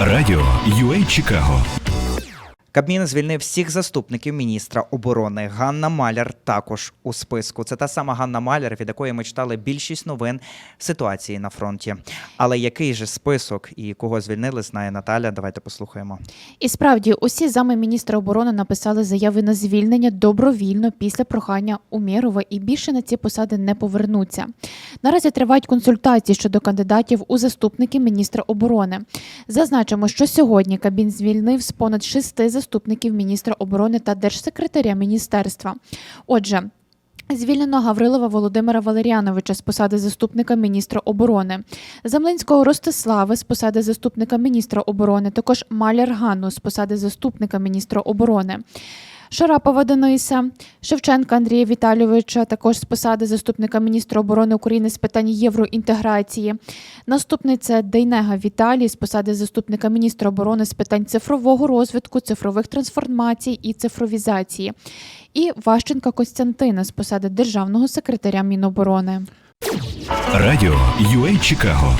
Радіо UA Чикаго. Кабмін звільнив всіх заступників міністра оборони. Ганна Маляр також у списку. Це та сама Ганна Маляр, від якої ми читали більшість новин ситуації на фронті. Але який же список і кого звільнили, знає Наталя. Давайте послухаємо. І справді усі зами міністра оборони написали заяви на звільнення добровільно після прохання Умєрова і більше на ці посади не повернуться. Наразі тривають консультації щодо кандидатів у заступники міністра оборони. Зазначимо, що сьогодні Кабмін звільнив з понад шести заступників міністра оборони та держсекретаря міністерства. Отже. Звільнено Гаврилова Володимира Валеріановича з посади заступника міністра оборони, Замлинського Ростислава з посади заступника міністра оборони, також Маляр Ганну з посади заступника міністра оборони. Шарапова Дениса, Шевченка Андрія Віталійовича, також з посади заступника міністра оборони України з питань євроінтеграції. Наступний це Дейнега Віталій з посади заступника міністра оборони з питань цифрового розвитку, цифрових трансформацій і цифровізації. І Ващенка Костянтина з посади державного секретаря Міноборони. Радіо UA Чикаго.